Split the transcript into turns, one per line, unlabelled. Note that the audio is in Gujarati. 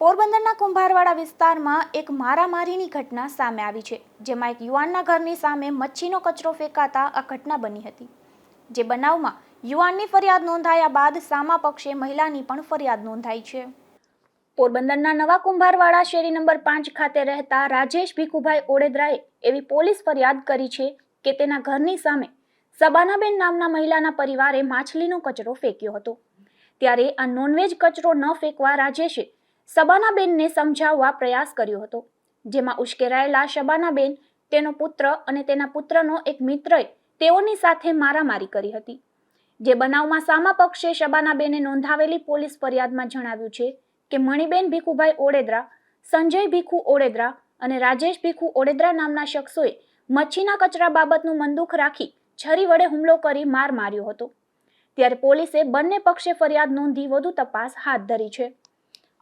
પોરબંદરના કુંભારવાડા વિસ્તારમાં એક મારામારીની ઘટના સામે આવી છે, જેમાં એક યુવાનના ઘરની સામે મચ્છીનો કચરો ફેંકાતા આ ઘટના બની હતી. જે બનાવમાં યુવાનની ફરિયાદ નોંધાયા બાદ સામા પક્ષે મહિલાની પણ ફરિયાદ નોંધાઈ છે. પોરબંદરના નવા કુંભારવાડા શેરી નંબર પાંચ ખાતે રહેતા રાજેશ ભીખુભાઈ ઓડેદરાએ એવી પોલીસ ફરિયાદ કરી છે કે તેના ઘરની સામે સબાનાબેન નામના મહિલાના પરિવારે માછલીનો કચરો ફેંક્યો હતો. ત્યારે આ નોનવેજ કચરો ન ફેંકવા રાજેશે સબાનાબેનને સમજાવવા પ્રયાસ કર્યો હતો. જેમાં ઉશ્કેરાયેલા શબાનાબેન તેનો પુત્ર અને તેના પુત્રનો એક મિત્રએ તેઓની સાથે મારામારી કરી હતી. જે બનાવમાં સામા પક્ષે શબાનાબેને નોંધાવેલી પોલીસ ફરિયાદમાં જણાવ્યું છે કે મણિબેન ભીખુભાઈ ઓડેદરા, સંજય ભીખુ ઓડેદરા અને રાજેશ ભીખુ ઓડેદરા નામના શખ્સોએ મચ્છીના કચરા બાબતનું મંદુખ રાખી છરી વડે હુમલો કરી માર માર્યો હતો. ત્યારે પોલીસે બંને પક્ષે ફરિયાદ નોંધી વધુ તપાસ હાથ ધરી છે.